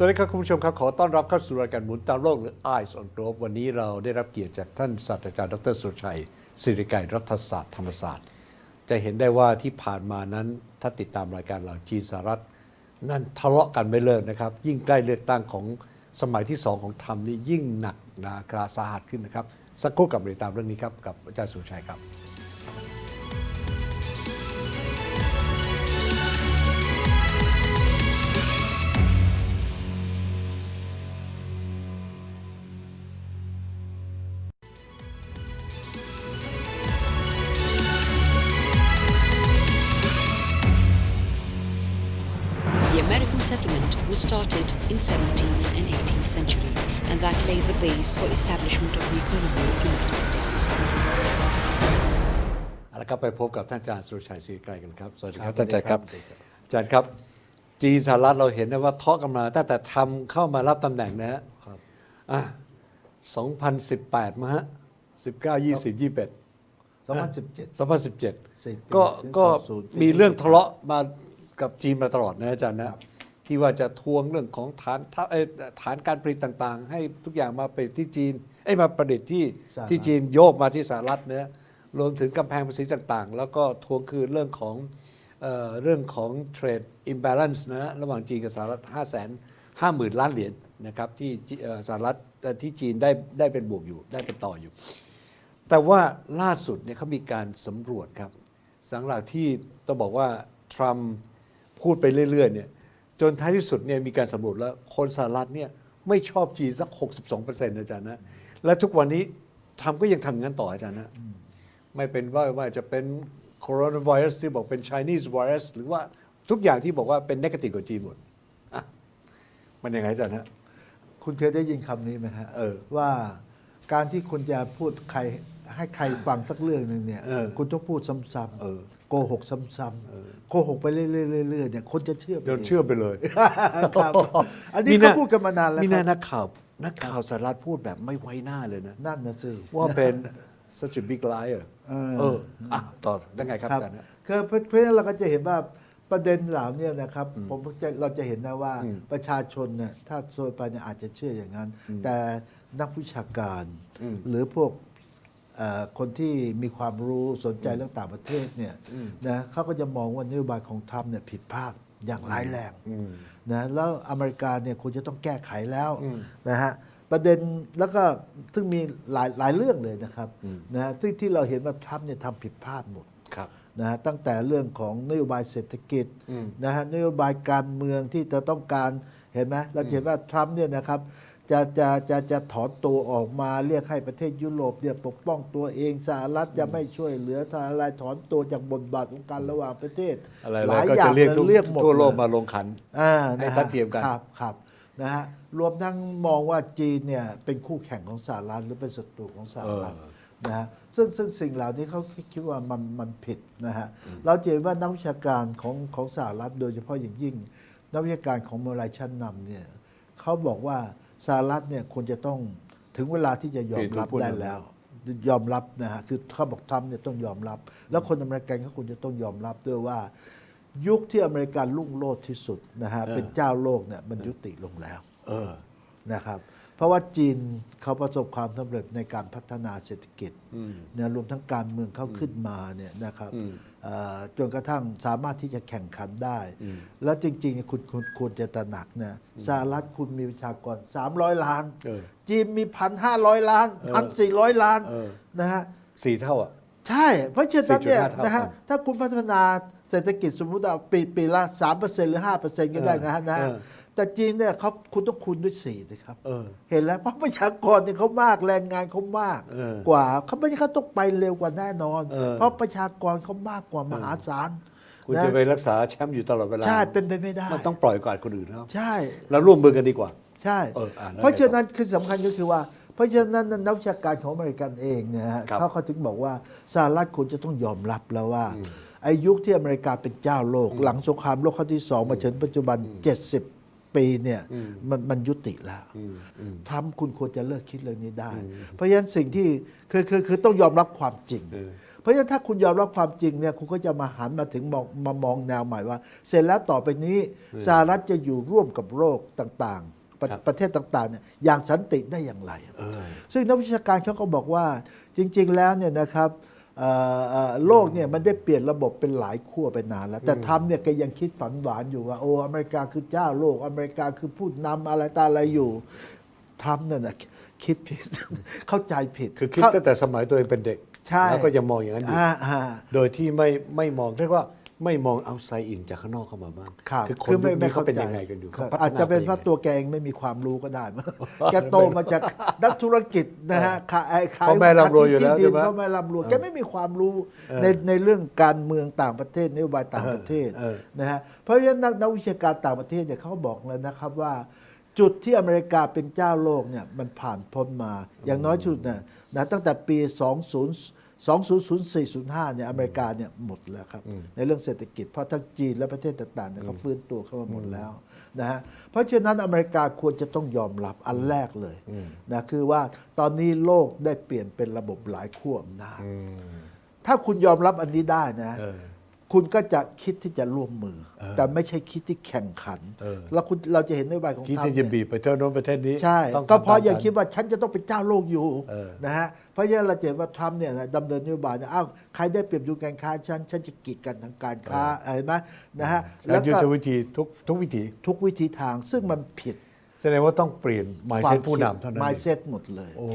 สวัสดีครับคุณผู้ชมครับ ขอต้อนรับเข้าสู่รายการหมุนตามโลกหรือ Eyes on Globe วันนี้เราได้รับเกียรติจากท่านศาสตราจารย์ดรสุรชัยศิริกัยรัฐศาสตร์ธรรมศาสตร์ จะเห็นได้ว่าที่ผ่านมานั้นถ้าติดตามรายการเราจีนสหรัฐ นั่นทะเลาะกันไม่เลิกนะครับ ยิ่งใกล้เลือกตั้งของสมัยที่สองของทรัมป์นี่ยิ่งหนักหนากราสาหัสขึ้นนะครับ สักครู่กับเรียนตามเรื่องนี้ครับกับอาจารย์สุรชัยครับ settlement was started in 17th and 18th century, and that laid the base for establishment of the economy of the United States. เอาละครับไปพบกับท่านอาจารย์สุรชัยศรีไกรกันครับ สวัสดีครับครับท่านอาจารย์ครับสวัสดีครับ อาจารย์ครับ จีนสหรัฐเราเห็นนะว่าทาะกันมาตั้งแต่ทำเข้ามารับตำแหน่งนะฮะครับอะ2018 มาฮะ 19 20 21 2017 2017สิบปีก็ถึงก็20ปีมีเรื่องทะเลาะมากับจีนมาตลอดนะอาจารย์นะ ที่ว่าจะทวงเรื่องของฐานทัพเอ้ยฐานการผลิตต่างๆ ให้ทุกอย่างมาผลิตที่จีนเอ้ยมาประดิษฐ์ที่สหรัฐที่จีนโยกมาที่สหรัฐเนะรวมถึงกำแพงภาษีต่างๆ แล้วก็ทวงคืนเรื่องของเอ่อเรื่องของ trade imbalance นะระหว่างจีนกับสหรัฐ 5 5 0 0 0 0 ล้านเหรียญนะครับที่จีเอ่อสหรัฐเอ่อที่จีนได้ได้เป็นบวกอยู่ได้เป็นต่ออยู่ แต่ว่าล่าสุดเนี่ยเขามีการสำรวจครับสังหลังที่ต้องบอกว่าทรัมป์พูดไปเรื่อยๆเนี่ย จนท้ายที่สุดเนี่ยมีการสำรวจแล้วคนสหรัฐเนี่ยไม่ชอบจีนสัก 62%อาจารย์นะ และทุกวันนี้ทรัมป์ก็ยังทำอย่างนั้นต่ออาจารย์นะ ไม่เป็นว่าว่าจะเป็นโคโรนาไวรัสที่บอกเป็น Chinese virus หรือว่าทุกอย่างที่บอกว่าเป็นนกาทีฟกับจีนหมดอะมันยังไงอาจารย์ฮะคุณเคยได้ยินคำนี้ไหมฮะเออ ว่าการที่คุณจะพูดใคร ให้ใครฟังสักเรื่องหนึ่งเนี่ยเออคุณต้องพูดซ้ำเออๆโกหกซ้ำๆโกหกไปเรื่อยๆเรื่อยๆเนี่ยคนจะเชื่อไปเดินเชื่อไปเลยครับอันนี้เขาพูดกันมานานแล้วมีคหน้ารับนักข่าวนักข่าวสหรัฐพูดแบบไม่ไว้หน้าเลยนะ นั่นนะสิว่าเป็น such a big liar เออเอออะต่อได้ไงครับครับอาจารย์ฮะคือเพราะเพราะฉะนั้นเราก็จะเห็นว่าประเด็นเหล่าเนี้นะครับ ผมจะเราจะเห็นนะว่าอืมประชาชนเนี่ยถ้าโซยไปเนี่ยอาจจะเชื่ออย่างนั้น แต่นักวิชาการอืมหรือพวกเอ่อ คนที่มีความรู้สนใจเรื่องต่างประเทศเนี่ยนะเขาก็จะมองว่านโยบายของทรัมป์เนี่ยผิดพลาดอย่างร้ายแรงอืมนะแล้วอเมริกาเนี่ยควรจะต้องแก้ไขแล้วอืมนะฮะประเด็นแล้วก็ซึ่งมีหลายหลายเรื่องเลยนะครับนะฮะที่ที่เราเห็นว่าทรัมป์เนี่ยทำผิดพลาดหมดครับนะฮะตั้งแต่เรื่องของนโยบายเศรษฐกิจอืมนะฮะนโยบายการเมืองที่จะต้องการเห็นไหมเราจะเห็นว่าทรัมป์เนี่ยนะครับ จะจะจะจะถอนตัวออกมาเรียกให้ประเทศยุโรปเนี่ยปกป้องตัวเองสหรัฐจะไม่ช่วยเหลือถ้าอะไรถอนตัวจากบทบาทของการระหว่างประเทศอะไรหๆลายก็อย่าจะงเรียกทุกเรียกหมดทั่วโลกเยมาลงขันอ่าให้นะฮะทัดเทียมกันครับครับนะฮะรวมทั้งมองว่าจีนเนี่ยเป็นคู่แข่งของสหรัฐหรือเป็นศัตรูของสหรัฐเออนะฮะซึ่งซึ่งสิ่งเหล่านี้เขาคิดว่ามันมันผิดนะฮะเราจะเห็นว่านักวิชาการของของสหรัฐโดยเฉพาะอย่างยิ่ง นักวิชาการของมหาลัยชั้นนำเนี่ยเขาบอกว่า สหรัฐเนี่ยควรจะต้องถึงเวลาที่จะยอมรับเปลี่ยนตัวผู้ได้นำแล้ว ยอมรับนะฮะคือเขาบอกทำเนี่ยต้องยอมรับ แล้วคนอเมริกันเขาควรจะต้องยอมรับด้วยว่า ยุคที่อเมริกันรุ่งโรจน์ที่สุดนะฮะเป็นเจ้าโลกเนี่ยมันยุติลงแล้วเออนะครับเพราะว่าจีนเขาประสบความสำเร็จในการพัฒนาเศรษฐกิจนะรวมทั้งการเมืองเขาขึ้นมาเนี่ยนะครับเอ่อ จนกระทั่งสามารถที่จะแข่งขันได้ แล้วจริงๆ คุณคุณควรจะตระหนักนะสหรัฐคุณมีประชากร 300 ล้านเออจีนมีพันห้าร้อยล้านพันสี่ร้อยล้านเออนะฮะสี่เท่าอะ ใช่ เพราะฉะนั้นเนี่ย4.5เท่านะฮะกันถ้าคุณพัฒนาเศรษฐกิจสมมุติเอาปีปีละสามเปอร์เซ็นต์หรือห้าเปอร์เซ็นต์ก็ได้นะฮะนะเออ แต่จีนเนี่ยเขาคุณต้องคูณด้วยสี่นะครับ เออ เห็นแล้วเพราะประชากรเนี่ยเขามากแรงงานเขามากเออกว่าเขาไม่ใช่เขาต้องไปเร็วกว่าแน่นอน เออ เพราะประชากรเขามากกว่ามหาศาลคุณนะจะไปรักษาแชมป์อยู่ตลอดเวลาใช่เป็นไปไม่ได้มันต้องปล่อยก่อนคนอื่นแล้วใช่ เราร่วมมือกันดีกว่า ใช่ เอออ่านแล้วเพราะฉะนั้นคือสำคัญก็คือว่า เพราะฉะนั้นนักวิชาการของอเมริกันเองเนี่ยฮะครับเขาเขาถึงบอกว่าสหรัฐควรจะต้องยอมรับแล้วว่าไอายุคที่อเมริกาเป็นเจ้าโลก หลังสงครามโลกครั้งที่สองมาจนปัจจุบัน 70 ปีเนี่ยมันมันยุติแล้วทำคุณควรจะเลิกคิดเรื่องนี้ได้ เพราะฉะนั้นสิ่งที่คือคือคือต้องยอมรับความจริงเออเพราะฉะนั้นถ้าคุณยอมรับความจริงเนี่ยคุณก็จะมาหันมาถึงมองมามองแนวใหม่ว่า เสร็จแล้วต่อไปนี้สหรัฐจะอยู่ร่วมกับโลกต่างๆ ประครับประเทศต่างๆเนี่ยอย่างสันติได้อย่างไร ซึ่งนักวิชาการเขาก็บอกว่าจริง ๆ แล้วเนี่ยนะครับเอ่อเอ่อ โลกเนี่ยมันได้เปลี่ยนระบบเป็นหลายขั้วไปนานแล้ว แต่ทำเนี่ยแกยังคิดฝันหวานอยู่ว่าโอ้อเมริกาคือเจ้าโลก อเมริกาคือผู้นำอะไรตาอะไรอยู่ทำเนี่ยนะคิดผิดเข้าใจผิดคือคิดเข้าตั้งแต่สมัยตัวเองเป็นเด็ก ใช่แล้วก็ยังมองอย่างนั้นอยู่อ่าอ่าโดยที่ไม่ไม่มองเรียกว่า ไม่มองเอาไซอินจากข้างนอกเข้ามาบ้างครับคือคนยุคนี้เขาเป็นยังไงกันอยู่ครับขพัฒอาจจะเป็นเพไยัราะงไงตัวแกเองไม่มีความรู้ก็ได้มั้งแกโตมาจากนักธุรกิจนะฮะขายไอ้ขายพ่อแม่ร่ำรวยอยู่แล้วที่ดิใช่นไหมพ่อแม่ร่ำรวยแกไม่มีความรู้ในในเรื่องการเมืองต่างประเทศนโยบายต่างประเทศเออนะฮะเพราะฉะนั้นนักนักวิชาการต่างประเทศเนี่ยเขาบอกเลยนะครับว่าจุดที่อเมริกาเป็นเจ้าโลกเนี่ยมันผ่านพ้นมา อย่างน้อยสุดเนี่ยนะตั้งแต่ปี 20 2004-05เนี่ยอเมริกาเนี่ยหมดแล้วครับ ในเรื่องเศรษฐกิจเพราะทั้งจีนและประเทศต่างๆเนี่ยเขาฟื้นตัวเข้ามาหมดแล้วนะฮะเพราะฉะนั้นอเมริกาควรจะต้องยอมรับอันแรกเลยนะคือว่าตอนนี้โลกได้เปลี่ยนเป็นระบบหลายขั้วอำนาจถ้าคุณยอมรับอันนี้ได้นะเออ คุณก็จะคิดที่จะร่วมมือ แต่ไม่ใช่คิดที่แข่งขันเออแล้วคุณเราจะเห็นนโยบายของคิดทรัมที่ป์จะเนี่ยบีบไปเท่าโน้นประเทศนี้ ใช่ต้องก็เพราะทำตมยังกันคิดว่าฉันจะต้องเป็นเจ้าโลกอยู่เออนะฮะเพราะฉะนั้นเราจะเห็นว่าทรัมป์เนี่ยนะดำเนินนโยบายเนี่ยอ้าวใครได้เปรียบดูการค้าฉันฉันจะกีดกันทางการค้าเห็นไหมนะฮะแล้แล้ววยุทก็ธวิธีทุกทุกวิธีทุกวิธีทางซึ่งมันผิด แสดงว่าต้องเปลี่ยน mindset ผู้นำเท่านั้นเอง mindset หมดเลย โอ้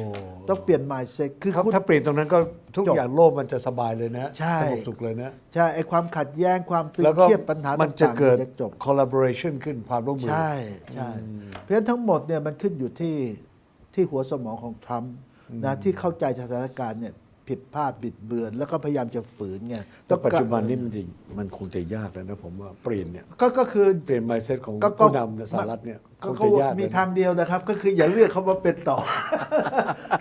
ต้องเปลี่ยน mindset คือถ้าคุณ ถ้าเปลี่ยนตรงนั้นก็ทุกจบอย่างโลกมันจะสบายเลยนะใช่ สงบสุขเลยนะ ใช่ไอความขัดแย้งความตึงแล้วก็เครียดปัญหามันจะต่างๆเกิดจะจบ collaboration ขึ้นความร่วมมือ ใช่ใช่เพราะฉะนั้นทั้งหมดเนี่ยมันขึ้นอยู่ที่ที่หัวสมองของทรัมป์นะที่เข้าใจสถานการณ์เนี่ย ผิดพลาดบิดเบือน แล้วก็พยายามจะฝืนไงแต่ปัจจุบันนี้มันจะมันคงจะยากแล้วนะผมว่าเปลี่ยนเนี่ยก็ก็คือเปลี่ยน mindset ของก็ก็ ผู้นำในสหรัฐเนี่ยคก็งก็จะยากมีเลยนะ ทางเดียวนะครับ ก็คืออย่าเลือกเขามาเป็นต่อ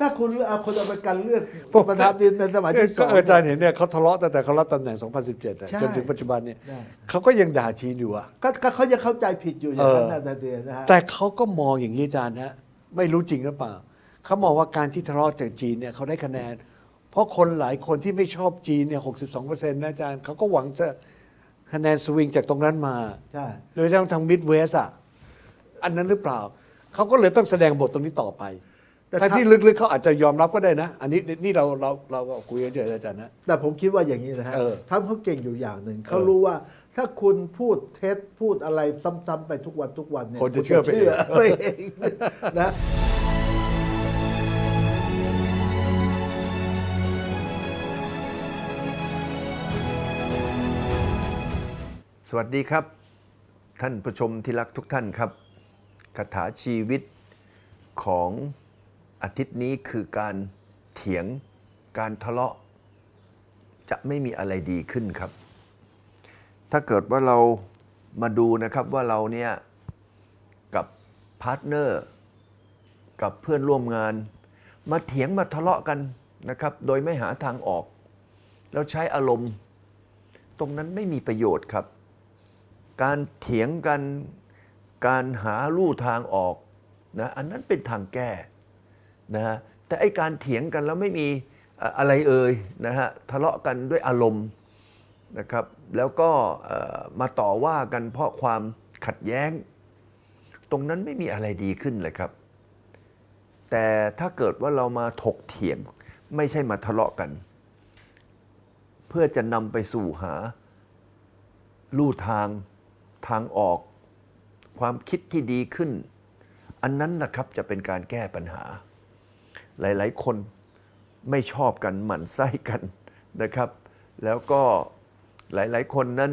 ถ้าคุณเลือกเอาคนอเมริกันเลือกประธานาธิบดีในสมัยที่สก็องอาจารย์เห็นเนี่ยเขาทะเลาะตั้งแต่เขารับตำแหน่ง 2017อะใช่จนถึงปัจจุบันเนี่ยใช่ เขาก็ยังด่าจีนอยู่อะก็ก็เขายังเข้าใจผิดอยู่อย่างนั้นเออนะเดียนะฮะ แต่เขาก็มองอย่างนี้อาจารย์นะไม่รู้จริงหรือเปล่าเขามองว่าการที่ทะเลาะจากจีนเนี่ยเขาได้คะแนน เพราะคนหลายคนที่ไม่ชอบจีนเนี่ย62เปอร์เซ็นต์นะอาจารย์เขาก็หวังจะคะแนนสวิงจากตรงนั้นมา ใช่ โดยเฉพาะทางมิดเวสอะอันนั้นหรือเปล่า เขาก็เลยต้องแสดงบทตรงนี้ต่อไป แต่แต่ถ้า ที่ลึกๆเขาอาจจะยอมรับก็ได้นะ อันนี้นี่เราเราเราคุยกันเฉยๆอาจารย์นะ แต่ผมคิดว่าอย่างนี้นะฮะเออทำเขาเก่งอยู่อย่างหนึ่ง เขาเออรู้ว่าถ้าคุณพูดเท็จพูดอะไรซ้ำๆไปทุกวันทุกวันเนี่ยคนจะเชื่อไปเองไปเองนะ สวัสดีครับ ท่านผู้ชมที่รักทุกท่านครับคาถาชีวิตของอาทิตย์นี้คือการเถียงการทะเลาะ จะไม่มีอะไรดีขึ้นครับ ถ้าเกิดว่าเรามาดูนะครับว่าเราเนี่ยกับพาร์ทเนอร์กับเพื่อนร่วมงาน มาเถียงมาทะเลาะกันนะครับ โดยไม่หาทางออก แล้วใช้อารมณ์ ตรงนั้นไม่มีประโยชน์ครับ การเถียงกัน การหาลู่ทางออกนะอันนั้นเป็นทางแก้นะฮะแต่ไอการเถียงกันแล้วไม่มีอะไรเอ่ยนะฮะทะเลาะกันด้วยอารมณ์นะครับแล้วก็มาต่อว่ากันเพราะความขัดแย้ง ตรงนั้นไม่มีอะไรดีขึ้นเลยครับ แต่ถ้าเกิดว่าเรามาถกเถียงไม่ใช่มาทะเลาะกัน เพื่อจะนำไปสู่หาลู่ทาง ทางออกความคิดที่ดีขึ้น อันนั้นนะครับจะเป็นการแก้ปัญหา หลาย ๆ คนไม่ชอบกันหมั่นไส้กันนะครับ แล้วก็หลาย ๆ คนนั้น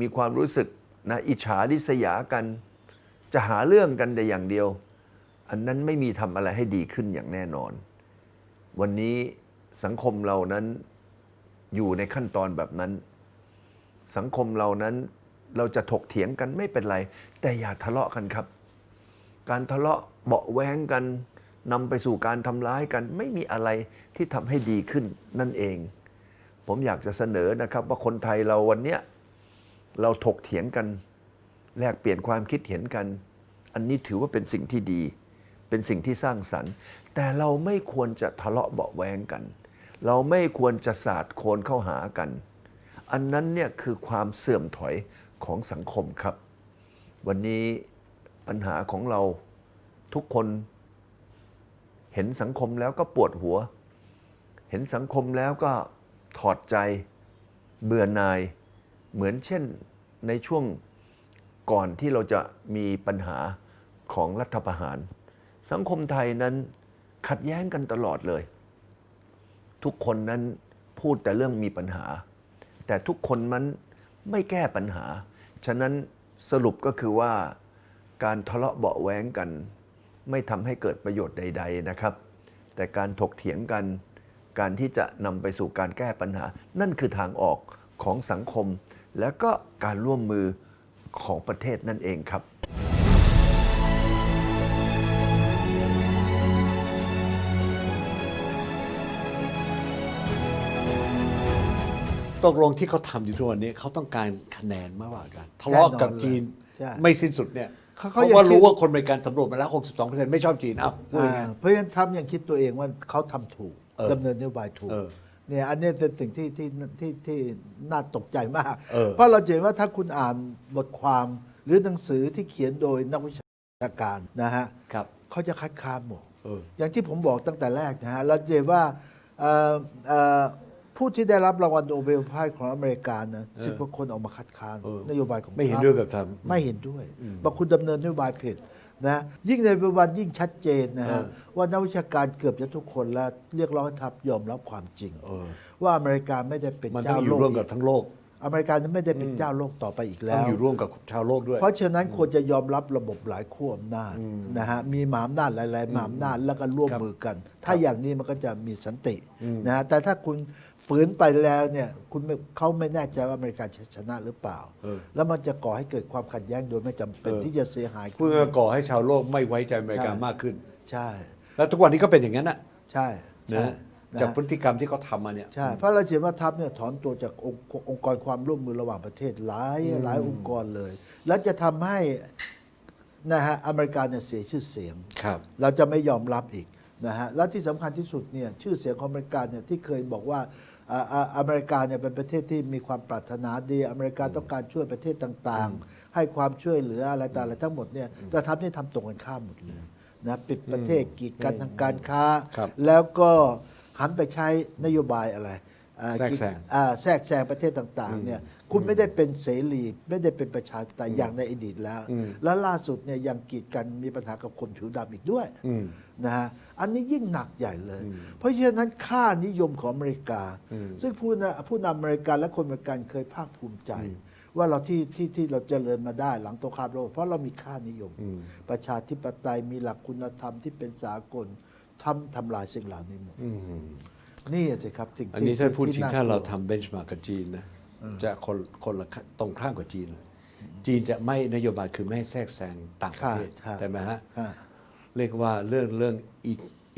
มีความรู้สึกนะอิจฉาริษยากัน จะหาเรื่องกันแต่อย่างเดียว อันนั้นไม่มีทำอะไรให้ดีขึ้นอย่างแน่นอน วันนี้สังคมเรานั้นอยู่ในขั้นตอนแบบนั้น สังคมเรานั้น เราจะถกเถียงกันไม่เป็นไร แต่อย่าทะเลาะกันครับ การทะเลาะเบาะแว้งกันนำไปสู่การทำร้ายกัน ไม่มีอะไรที่ทำให้ดีขึ้นนั่นเอง ผมอยากจะเสนอนะครับว่าคนไทยเราวันเนี้ยเราถกเถียงกัน แลกเปลี่ยนความคิดเห็นกัน อันนี้ถือว่าเป็นสิ่งที่ดี เป็นสิ่งที่สร้างสรรค์ แต่เราไม่ควรจะทะเลาะเบาะแว้งกัน เราไม่ควรจะสาดโคนเข้าหากัน อันนั้นเนี่ยคือความเสื่อมถอย ของสังคมครับ วันนี้ปัญหาของเราทุกคนเห็นสังคมแล้วก็ปวดหัว เห็นสังคมแล้วก็ถอดใจเบื่อหน่าย เหมือนเช่นในช่วงก่อนที่เราจะมีปัญหาของรัฐประหาร สังคมไทยนั้นขัดแย้งกันตลอดเลย ทุกคนนั้นพูดแต่เรื่องมีปัญหา แต่ทุกคนมันไม่แก้ปัญหา ฉะนั้นสรุปก็คือว่าการทะเลาะเบาแหวงกัน ไม่ทำให้เกิดประโยชน์ใด ๆนะครับ แต่การถกเถียงกัน การที่จะนำไปสู่การแก้ปัญหา นั่นคือทางออกของสังคม และก็การร่วมมือของประเทศนั่นเองครับ ตกลงที่เขาทำอยู่ทุกวันนี้เขาต้องการคะแนนมากกว่ากันทะเลาะกับจีนใช่ ไม่สิ้นสุดเนี่ยเขาเพเขาราะยังว่าคิรู้ดว่าคนอเมริกันสำรวจมาแล้ว 62%ไม่ชอบจีนเอ้าพูดยังไงอ่าเพราะฉะนั้นทรัมป์ยังคิดตัวเองว่าเขาทำถูกเออดำเนินนโยบายถูกเออเนี่ยอันนี้เป็นสิ่งที่ที่ที่ที่น่าตกใจมาก เออ เพราะเราจะเห็นว่าถ้าคุณอ่านบทความหรือหนังสือที่เขียนโดยนักวิชาการนะฮะครับ เขาจะคัดค้านหมด เออ อย่างที่ผมบอกตั้งแต่แรกนะฮะเราจะเห็นว่าเอ่อเอ่อ ผู้ที่ได้รับรางวัลโนเบลไพรส์ของอเมริกานะสิบกว่าคนออกมาคัดค้านเออนโยบายของไม่เห็นทรัป์ด้วยกับทรัมป์ไม่เห็นด้วยบอกคุณดำเนินนโยบายผิดนะยิ่งในปัจจุบันยิ่งชัดเจนนะฮะเออ ว่านักวิชาการเกือบจะทุกคนแล้วเรียกร้องให้ทับยอมรับความจริง เออว่าอเมริกาไม่ได้เป็นมันต้อเจ้างอโลยู่กร่วมกับทั้งโลกอเมริกาไม่ได้เป็นเจ้าโลกต่อไปอีกแล้ต้องว อยู่ร่วมกับชาวโลกด้วย เพราะฉะนั้นควรจะยอมรับระบบหลายขั้วอำนาจนะฮะมีหมหาอำนาจหลายๆหมหาอำนาจแล้วก็ร่วมครับมือกัน ถ้าอย่างนี้มันก็จะมีสันตินะฮะแต่ถ้าคุณ ฝืนไปแล้วเนี่ยคุณไม่เขาไม่แน่ใจว่าอเมริกาจะชนะหรือเปล่า เออ แล้วมันจะก่อให้เกิดความขัดแย้งโดยไม่จำเป็นเออที่จะเสียหาย เพื่อก่อให้ชาวโลกไม่ไว้ใจอเมริกาใช่ มากขึ้น ใช่แล้วทุกวันนี้ก็เป็นอย่างนั้นนะใช่ใช่นะนะจากฮะพฤติกรรมที่เขาทำมาเนี่ย ใช่เพราะเราเห็นว่าทัพเนี่ยถอนตัวจากองค์องค์กรความร่วมมือระหว่างประเทศหลายหลายองค์กรเลย แล้วจะทำให้นะฮะอเมริกาเนี่ยเสียชื่อเสียง ครับ เราจะไม่ยอมรับอีกนะฮะและที่สำคัญที่สุดเนี่ยชื่อเสียงของอเมริกาเนี่ยที่เคยบอกว่า อ่าอ่าอเมริกาเนี่ยเป็นประเทศที่มีความปรารถนาดี อเมริกาต้องการช่วยประเทศต่างๆ ให้ความช่วยเหลืออะไรต่างๆอะไรทั้งหมดเนี่ยแต่ทัพนี่ทำตรงกันข้ามหมดเลยนะปิดประเทศกีดกันทางการค้าครับแล้วก็หันไปใช้นโยบายอะไร อ่าแทรกแซง อ่าแทรกแซงประเทศต่างๆเนี่ยคุณไม่ได้เป็นเสรีไม่ได้เป็นประชาธิปไตยอย่างในอดีตแล้ว แล้วล่าสุดเนี่ยยังกีดกันมีปัญหากับคนผิวดำอีกด้วยอืมนะฮะอันนี้ยิ่งหนักใหญ่เลย เพราะฉะนั้นค่านิยมของอเมริกา ซึ่งผู้นำผู้นำอเมริกันและคนอเมริกันเคยภาคภูมิใจ ว่าเราที่ที่ที่เราเจริญมาได้หลังสงครามโลกเพราะเรามีค่านิยม ประชาธิปไตยมีหลักคุณธรรมที่เป็นสากลทำทำลายสิ่งเหล่านี้หมด นี่สิครับสิ่งอันนี้ถ้าพูดจริงที่ถ้าเรากลัวทำเบนช์มาร์กกับจีนนะจะคนคนละตรงข้ามกับจีนเลยจีนจะไม่นโยบายคือไม่ให้แทรกแซงต่างประเทศค่ะแต่ไหมฮะฮะเรียกว่าเรื่องเรื่อง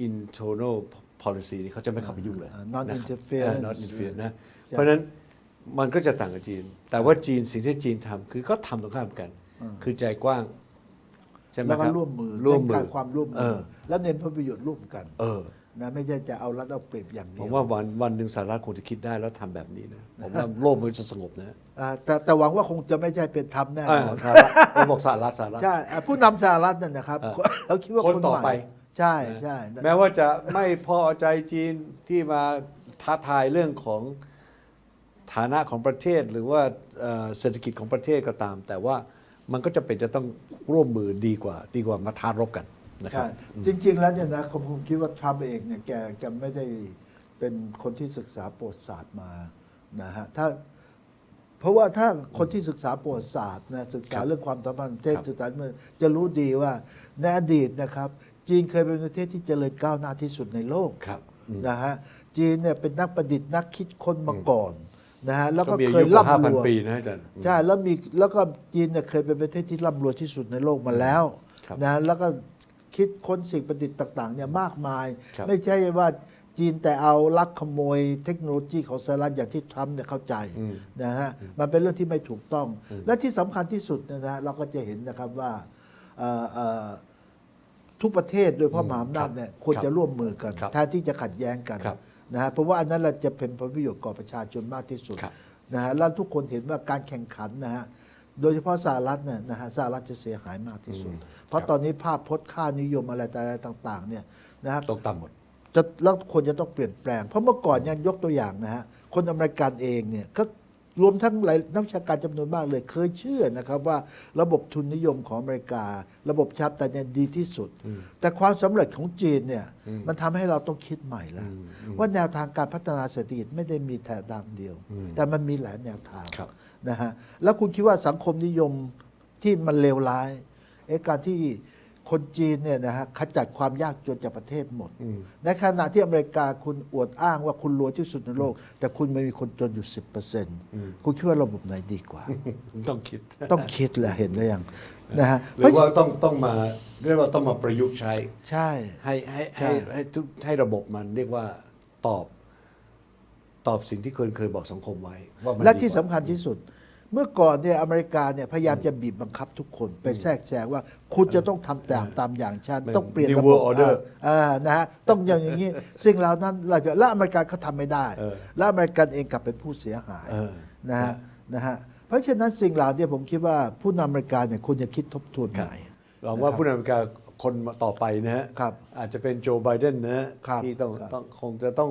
internal policy นี่เขาจะไม่เข้าไปยุ่งเลยอ่า non นะครับ interference เออ not interference นะ เพราะฉะนั้นมันก็จะต่างกับจีน แต่ว่าจีนสิ่งที่จีนทำคือก็ทำตรงข้ามกัน คือใจกว้างใช่ไหมแล้วคก็รับร่วมมือร่วมมืเน้นอการความร่วมเอมืออแล้วเน้นผลประโยชน์ร่วมกัน เออ นะไม่ใช่จะเอารัดเอาเปรียบอย่างผเดียมวว่าวันวันหนึ่งสหรัฐคงจะคิดได้แล้วทำแบบนี้นะ ผมว่าโลกมันจะสงบนะ อ่าแต่แต่หวังว่าคงจะไม่ใช่เป็นธรรมแน่อ่านอนสหรัฐผมบอกสหรัฐสหรัฐ ใช่อะผู้นำสหรัฐนั่นนะครับเออเราคิดว่าคนต่อใหม่ไปใช่ใช่แม้ว่าจะไม่พอใจจีนที่มาท้าทายเรื่องของฐานะของประเทศหรือว่าเอ่อเศรษฐกิจของประเทศก็ตาม แต่ว่ามันก็จะเป็นจะต้องร่วมมือดีกว่า ดีกว่ามาท้ารบกัน นะครัใช่บจริง ๆ แล้วเนี่ยนะผมผมคิดว่าทรัมป์เองเนี่ยแกแกไม่ได้ไปเป็นคนที่ศึกษาประวัติศาสตร์มานะฮะถ้าเพราะว่าถ้าคนที่ศึกษาประวัติศาสตร์นะศึกษาครับเรื่องความสัมพันธ์ประเทศครับศึกษาเมืองจะรู้ดีว่าในอดีตนะครับ จีนเคยเป็นประเทศที่เจริญก้าวหน้าที่สุดในโลกครับอืมนะฮะจีนเนี่ยเป็นนักประดิษฐ์นักคิดค้นมาก่อนนะฮะแล้วก็มีอาเคยุยกว่าร่ำรวย5,000ปีนะอาจารย์ใช่แล้วมีแล้วก็จีนเนี่ยเคยเป็นประเทศที่ร่ำรวยที่สุดในโลกมาแล้วครับนะแล้วก็ คิดค้นสิ่งประดิษฐ์ต่างๆเนี่ยมากมาย ครับไม่ใช่ว่าจีนแต่เอาลักขโมยเทคโนโลยีของสหรัฐอย่างที่ทรัมป์เนี่ยเข้าใจนะฮะมันเป็นเรื่องที่ไม่ถูกต้อง และที่สำคัญที่สุดเนยนะเราก็จะเห็นนะครับว่าเอ่อเอ่อทุกประเทศโดยเฉพาะมหาอำนาจเนี่ยควรครับจะร่วมมือกันครับแทนที่จะขัดแย้งกันครับ นะฮะเพราะว่าอันนั้นเราจะเป็นผลประโยชน์ก่อประชาชนมากที่สุด ครับ นะฮะแล้วทุกคนเห็นว่าการแข่งขันนะฮะ โดยเฉพาะสหรัฐเนี่ยนะฮะสหรัฐจะเสียหายมากที่สุด เพราะตอนนี้ภาพพจน์ค่านิยมอะไรต่างๆต่างๆเนี่ยนะฮะตกต่ำหมดจะแล้วคนจะต้องเปลี่ยนแปลง เพราะเมื่อก่อนยังยกตัวอย่างนะฮะคนอเมริกันเองเนี่ยก็รวมทั้งหลายนักวิชาการจำนวนมากเลย เคยเชื่อนะครับว่าระบบทุนนิยมของอเมริกา ระบบชาติแต่เนี่ยดีที่สุด แต่ความสำเร็จของจีนเนี่ยมันทำให้เราต้องคิดใหม่แล้ว ว่าแนวทางการพัฒนาเศรษฐกิจไม่ได้มีแต่ทางเดียว แต่มันมีหลายแนวทางครับ นะฮะแล้วคุณคิดว่าสังคมนิยมที่มันเลวร้ายไอ้การที่คนจีนเนี่ยนะฮะขจัดความยากจนจากประเทศหมด ในขณะที่อเมริกาคุณอวดอ้างว่าคุณรวยที่สุดในโลก แต่คุณไม่มีคนจนอยู่ 10%คุณคิดว่าระบบไหนดีกว่า ต้องคิด ต้องคิดแหละเห็นหรือยังนะฮะหรือว่าต้องต้องมาเรียกว่าต้องมาประยุกต์ใช้ ใช่ ให้ให้ใช่ให้ให้ทุกให้ระบบมันเรียกว่าตอบ ตอบสิ่งที่เคยเคยบอกสังคมไว้ว่ามันและดีที่กว่าสำคัญที่สุด เมื่อก่อนเนี่ยอเมริกาเนี่ยพยายามจะบีบบังคับทุกคนไปแทรกแซงว่าคุณจะต้องทำตามตามอย่างฉันเป็นต้องเปลี่ยน New ระบบ World Order อ่าอ่านะฮะต้องอย่างอย่างนี้ สิ่งเหล่านั้นเราจะและอเมริกาเขาทำไม่ได้ เออและอเมริกันเองกลับเป็นผู้เสียหายเออ นะฮะนะฮะเพราะฉะนั้นสิ่งเหล่านี้ผมคิดว่าผู้นำอเมริกาเนี่ยควรจะคิดทบทวนใหม่ หวังว่าผู้นำอเมริกาคนต่อไปนะฮะครับอาจจะเป็นโจไบเดนนะฮะครับที่ต้องครับ ต้องคงจะต้อง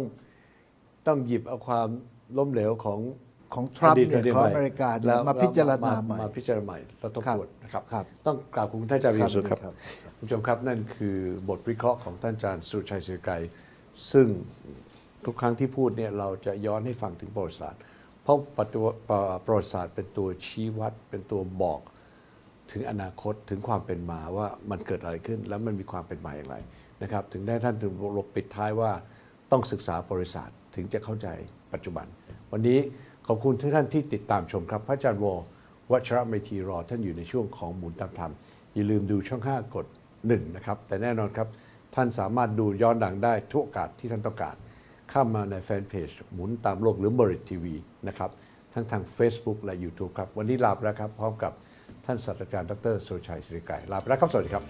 ต้องหยิบเอาความล้มเหลวของของทรัมป์ดีตเนี่ยดีตของใหอเมริกาเนี่ยแล้วมาพิจารณาใหม่มาพิจารณาใหม่เราต้องครับตรวจนะครับครับต้องกราบขอบคุณท่านอาจารย์วิครับสุทธ์ครับครับคุณผู้ชมครับนั่นคือบทวิเคราะห์ของท่านอาจารย์สุรชัยเสือไกรซึ่งทุกครั้งที่พูดเนี่ยเราจะย้อนให้ฟังถึงประวัติศาสตร์ เพราะประตัวประวัติศาสตร์เป็นตัวชี้วัดเป็นตัวบอกถึงอนาคตถึงความเป็นมาว่ามันเกิดอะไรขึ้น แล้วมันมีความเป็นมาอย่างไรนะครับ ถึงได้ท่านถึงลบปิดท้ายว่าต้องศึกษาบริษัท ถึงจะเข้าใจปัจจุบัน วันนี้ขอบคุณทุกท่านที่ติดตามชมครับ พระอาจารย์วอวัชระเมธีรอท่านอยู่ในช่วงของหมุนตามธรรม อย่าลืมดูช่อง 5 กด 1 นะครับ แต่แน่นอนครับ ท่านสามารถดูย้อนหลังได้ทุกโอกาสที่ท่านต้องการ เข้ามาในแฟนเพจหมุนตามโลกหรือบริทีวีนะครับ ทั้งทาง Facebook และ YouTube ครับ วันนี้ลาไปแล้วครับ พร้อมกับท่านศาสตราจารย์ดรสุรชัยศิริไกรลาไปแล้วครับ สวัสดีครับ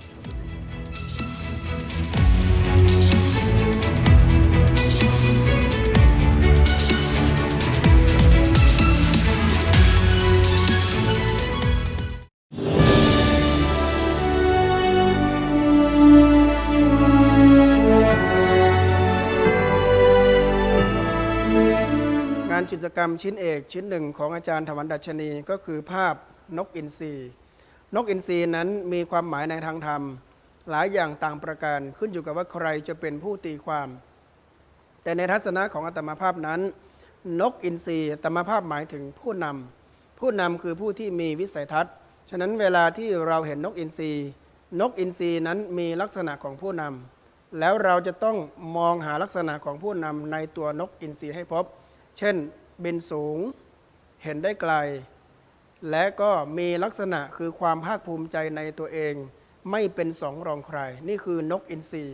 กรรมชิ้นเอกชิ้นหนึ่งของอาจารย์ถวันดัชนี ก็คือภาพนกอินทรีนกอินทรีนั้นมีความหมายในทางธรรม หลายอย่างต่างประการขึ้นอยู่กับว่าใครจะเป็นผู้ตีความ แต่ในทัศนะของอาตมาภาพนั้น นกอินทรีอาตมาภาพหมายถึงผู้นำผู้นำคือผู้ที่มีวิสัยทัศน์ ฉะนั้นเวลาที่เราเห็นนกอินทรีนกอินทรีนั้นมีลักษณะของผู้นำแล้วเราจะต้องมองหาลักษณะของผู้นำในตัวนกอินทรีให้พบ เช่น บินสูง เห็นได้ไกล และก็มีลักษณะคือความภาคภูมิใจในตัวเอง ไม่เป็นสองรองใคร นี่คือนกอินทรี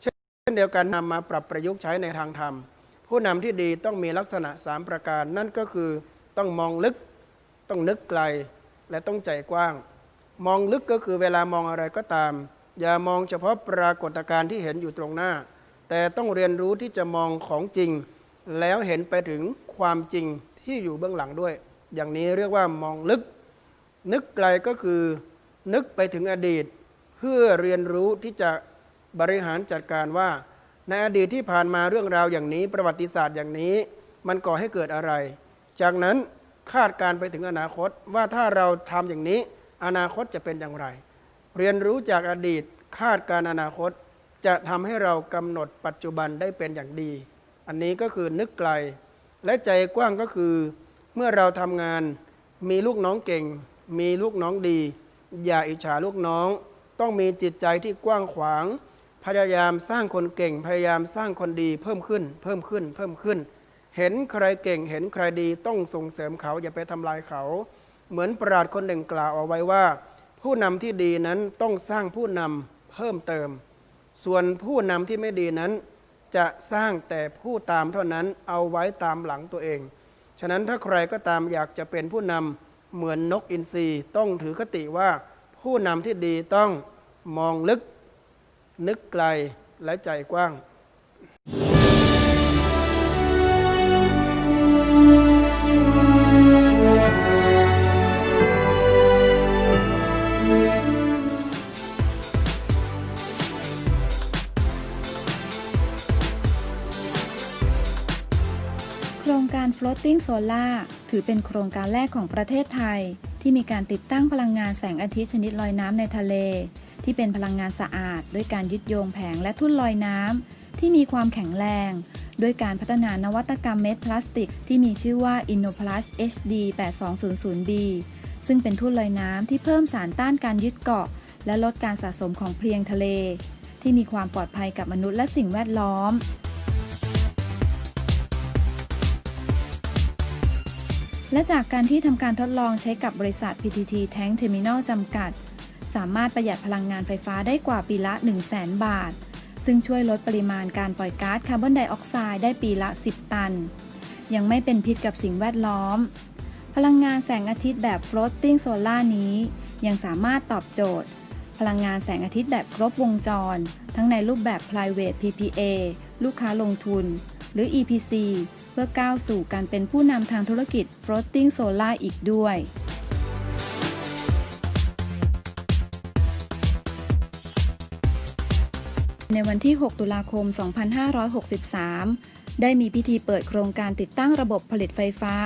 เช่นเดียวกันนำมาปรับประยุกต์ใช้ในทางธรรม ผู้นำที่ดีต้องมีลักษณะสามประการ นั่นก็คือต้องมองลึก ต้องนึกไกล และต้องใจกว้าง มองลึกก็คือเวลามองอะไรก็ตาม อย่ามองเฉพาะปรากฏการณ์ที่เห็นอยู่ตรงหน้า แต่ต้องเรียนรู้ที่จะมองของจริง แล้วเห็นไปถึง ความจริงที่อยู่เบื้องหลังด้วย อย่างนี้เรียกว่ามองลึก นึกไกลก็คือ นึกไปถึงอดีต เพื่อเรียนรู้ที่จะบริหารจัดการว่า ในอดีตที่ผ่านมาเรื่องราวอย่างนี้ ประวัติศาสตร์อย่างนี้ มันก่อให้เกิดอะไร จากนั้นคาดการไปถึงอนาคตว่าถ้าเราทำอย่างนี้ อนาคตจะเป็นอย่างไร เรียนรู้จากอดีตคาดการอนาคต จะทำให้เรากำหนดปัจจุบันได้เป็นอย่างดี อันนี้ก็คือนึกไกล และใจกว้างก็คือ เมื่อเราทำงานมีลูกน้องเก่ง มีลูกน้องดี อย่าอิจฉาลูกน้อง ต้องมีจิตใจที่กว้างขวาง พยายามสร้างคนเก่ง พยายามสร้างคนดีเพิ่มขึ้น เพิ่มขึ้น เพิ่มขึ้น เห็นใครเก่ง เห็นใครดีต้องส่งเสริมเขาอย่าไปทำลายเขา เหมือนปราดคนหนึ่งกล่าวเอาไว้ว่า ผู้นำที่ดีนั้นต้องสร้างผู้นำเพิ่มเติม ส่วนผู้นำที่ไม่ดีนั้น จะสร้างแต่ผู้ตามเท่านั้นเอาไว้ตามหลังตัวเอง ฉะนั้นถ้าใครก็ตามอยากจะเป็นผู้นำเหมือนนกอินทรีต้องถือคติว่าผู้นำที่ดีต้องมองลึก นึกไกลและใจกว้าง Floating Solar ถือเป็นโครงการแรกของประเทศไทย ที่มีการติดตั้งพลังงานแสงอาทิตย์ชนิดลอยน้ำในทะเล ที่เป็นพลังงานสะอาด ด้วยการยึดโยงแผงและทุ่นลอยน้ำที่มีความแข็งแรง ด้วยการพัฒนานวัตกรรมเม็ดพลาสติก ที่มีชื่อว่า InnoPlus HD 8200B ซึ่งเป็นทุ่นลอยน้ำที่เพิ่มสารต้านการยึดเกาะ และลดการสะสมของเพลียงทะเล ที่มีความปลอดภัยกับมนุษย์และสิ่งแวดล้อม และจากการที่ทำการทดลองใช้กับบริษัท PTT Tank Terminal จำกัด สามารถประหยัดพลังงานไฟฟ้าได้กว่าปีละ 1 0 0 0 0แบาท ซึ่งช่วยลดปริมาณการปล่อยก๊าซคาร์บอนไดออกไซด์ได้ปีละ 10 ตัน ยังไม่เป็นพิษกับสิ่งแวดล้อม พลังงานแสงอาทิตย์แบบ floating solar นี้ ยังสามารถตอบโจทย์ พลังงานแสงอาทิตย์แบบครบวงจร ทั้งในรูปแบบ private PPA ลูกค้าลงทุน หรือ EPC เพื่อก้าวสู่การเป็นผู้นำทางธุรกิจ floating solar อีกด้วยในวันที่ 6 ตุลาคม 2563 ได้มีพิธีเปิดโครงการติดตั้งระบบผลิตไฟฟ้า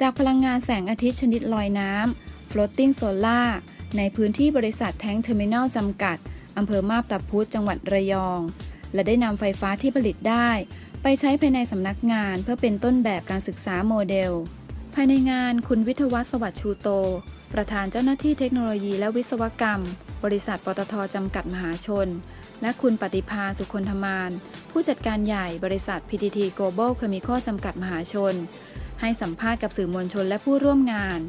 จากพลังงานแสงอาทิตย์ชนิดลอยน้ำ floating solar ในพื้นที่บริษัทแท้งเทอร์มินอลจำกัด อำเภอมาบตาพุธจังหวัดระยอง และได้นำไฟฟ้าที่ผลิตได้ ไปใช้ภายในสำนักงานเพื่อเป็นต้นแบบการศึกษาโมเดล ภายในงานคุณวิทวัฒสวัสดิ์ชูโต ประธานเจ้าหน้าที่เทคโนโลยีและวิศวกรรม บริษัทปตทจำกัดมหาชน และคุณปฏิภาสุคนธมาน ผู้จัดการใหญ่บริษัท PTT Global Chemical จำกัดมหาชน ให้สัมภาษณ์กับสื่อมวลชนและผู้ร่วมงาน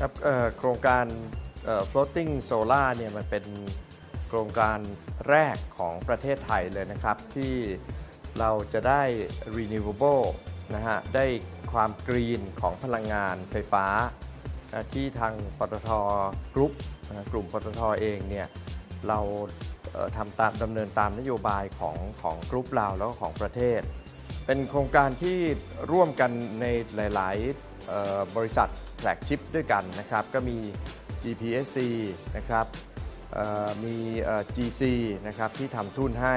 ครับโครงการ floating solar เนี่ยมันเป็นโครงการแรกของประเทศไทยเลยนะครับ ที่เราจะได้ renewable นะฮะได้ความกรีนของพลังงานไฟฟ้า ที่ทางปตทกรุ๊ปกลุ่มปตทเองเนี่ยเราทำตามดำเนินตามนโยบายของของกรุ๊ปเราแล้วก็ของประเทศ เป็นโครงการที่ร่วมกันในหลาย ๆ บริษัทแฟลกชิพด้วยกันนะครับ ก็มี GPSC นะครับมี GC นะครับที่ทำทุนให้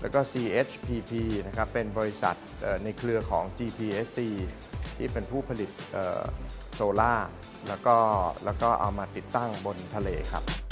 แล้วก็ CHPP นะครับเป็นบริษัทในเครือของ GPSC ที่เป็นผู้ผลิตโซล่าแล้วก็แล้วก็เอามาติดตั้งบนทะเลครับ